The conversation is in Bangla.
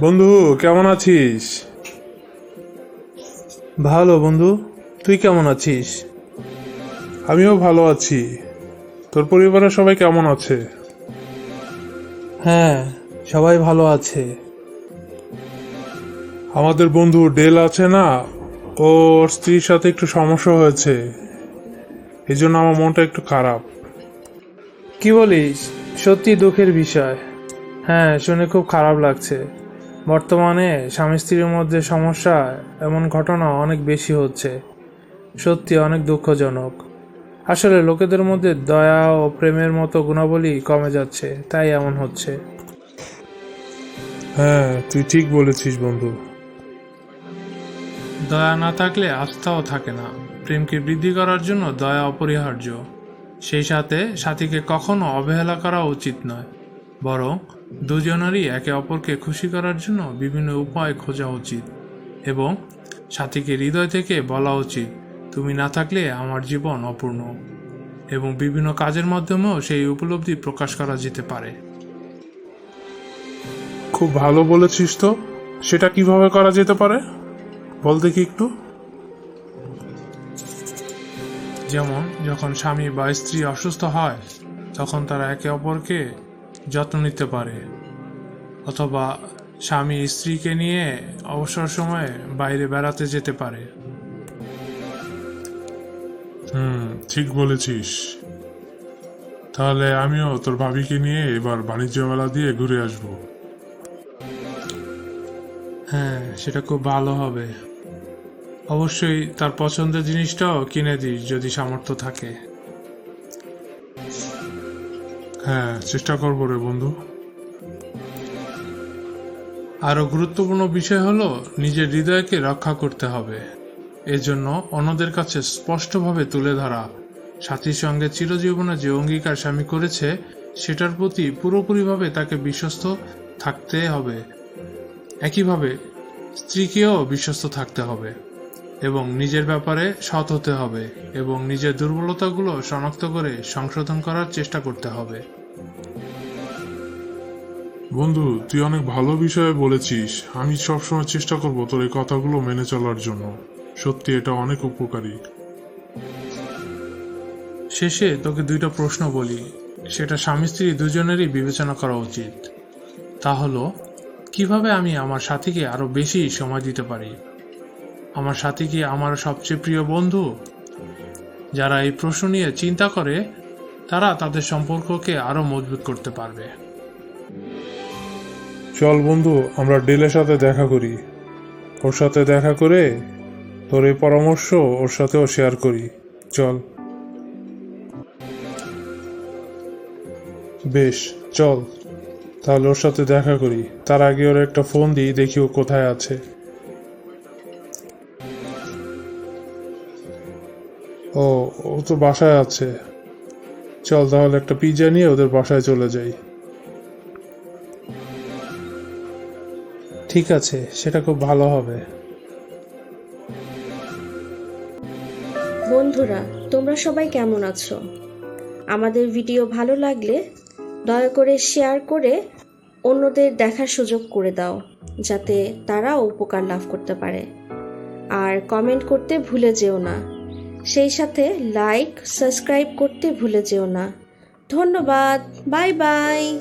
বন্ধু কেমন আছিস? ভালো বন্ধু তুই কেমন আছিস? আমিও ভালো আছি। তোর পরিবারের সবাই কেমন আছে? হ্যাঁ সবাই ভালো আছে। আমাদের বন্ধু ডেল আছে না? ওর স্ত্রীর সাথে একটু সমস্যা হয়েছে। এই জন্য আমার মনটা একটু খারাপ। কি বলিস? সত্যি দুঃখের বিষয়। হ্যাঁ শুনে খুব খারাপ লাগছে। বর্তমানে স্বামী স্ত্রীর মধ্যে সমস্যা এমন ঘটনা অনেক বেশি হচ্ছে। সত্যি অনেক দুঃখজনক। আসলে লোকেদের মধ্যে দয়া ও প্রেমের মতো গুণাবলী কমে যাচ্ছে তাই এমন হচ্ছে। হ্যাঁ তুই ঠিক বলেছিস বন্ধু। দয়া না থাকলে আস্থাও থাকে না। প্রেমকে বৃদ্ধি করার জন্য দয়া অপরিহার্য। সেই সাথে সাথীকে কখনো অবহেলা করা উচিত নয়। বরং দুজনেরই একে অপরকে খুশি করার জন্য বিভিন্ন উপায় খোঁজা উচিত এবং সাথীকে হৃদয় থেকে বলা উচিত, তুমি না থাকলে আমার জীবন অপূর্ণ। এবং বিভিন্ন কাজের মাধ্যমেও সেই উপলব্ধি প্রকাশ করা যেতে পারে। খুব ভালো বলেছিস তো। সেটা কীভাবে করা যেতে পারে? বল দেখি একটু। যেমন, যখন স্বামী বা স্ত্রী অসুস্থ হয়, তখন তারা একে অপরকে যত্ন নিতে পারে। অথবা স্বামী স্ত্রীকে নিয়ে অবসর সময়ে বাইরে বেড়াতে যেতে পারে। হুম ঠিক বলেছিস। তাহলে আমিও তোর ভাবিকে নিয়ে এবার বাণিজ্য মেলা দিয়ে ঘুরে আসব। হ্যাঁ সেটা খুব ভালো হবে। অবশ্যই তার পছন্দের জিনিসটাও কিনে দিস যদি সামর্থ্য থাকে। হ্যাঁ চেষ্টা করব রে বন্ধু। আরও গুরুত্বপূর্ণ বিষয় হলো নিজের হৃদয়কে রক্ষা করতে হবে। এজন্য অন্যদের কাছে স্পষ্টভাবে তুলে ধরা। সাথীর সঙ্গে চিরজীবনে যে অঙ্গীকার স্বামী করেছে, সেটার প্রতি পুরোপুরিভাবে তাকে বিশ্বস্ত থাকতে হবে। একইভাবে স্ত্রীকেও বিশ্বস্ত থাকতে হবে এবং নিজের ব্যাপারে সৎ হতে হবে এবং নিজের দুর্বলতাগুলো শনাক্ত করে সংশোধন করার চেষ্টা করতে হবে। বন্ধু, তুই অনেক ভালো বিষয়ে বলেছিস। আমি সবসময় চেষ্টা করব তোর এই কথাগুলো মেনে চলার জন্য। সত্যি, এটা অনেক উপকারী। শেষে তোকে দুইটা প্রশ্ন বলি। সেটা স্বামী স্ত্রী দুজনেরই বিবেচনা করা উচিত। তা হলো, কীভাবে আমি আমার সাথীকে আরও বেশি সময় দিতে পারি? আমার সাথী কি আমার সবচেয়ে প্রিয় বন্ধু? যারা এই প্রশ্ন নিয়ে চিন্তা করে, তারা তাদের সম্পর্ককে আরও মজবুত করতে পারবে। চল বন্ধু, আমরা ডেলের সাথে দেখা করি। ওর সাথে দেখা করে তোর এই পরামর্শ ওর সাথেও শেয়ার করি। চল। বেশ, চল। তাহলে ওর সাথে দেখা করি। তার আগে ওর একটা ফোন দিই, দেখি ও কোথায় আছে। ও ও তো বাসায় আছে। চল তাহলে একটা পিৎজা নিয়ে ওদের বাসায় চলে যাই। ঠিক আছে, সেটা খুব ভালো হবে। বন্ধুরা, তোমরা সবাই কেমন আছো? আমাদের ভিডিও ভালো লাগলে দয়া করে শেয়ার করে অন্যদের দেখার সুযোগ করে দাও, যাতে তারাও উপকার লাভ করতে পারে। আর কমেন্ট করতে ভুলে যেও না। সেই সাথে লাইক সাবস্ক্রাইব করতে ভুলে যেও না। ধন্যবাদ বাই বাই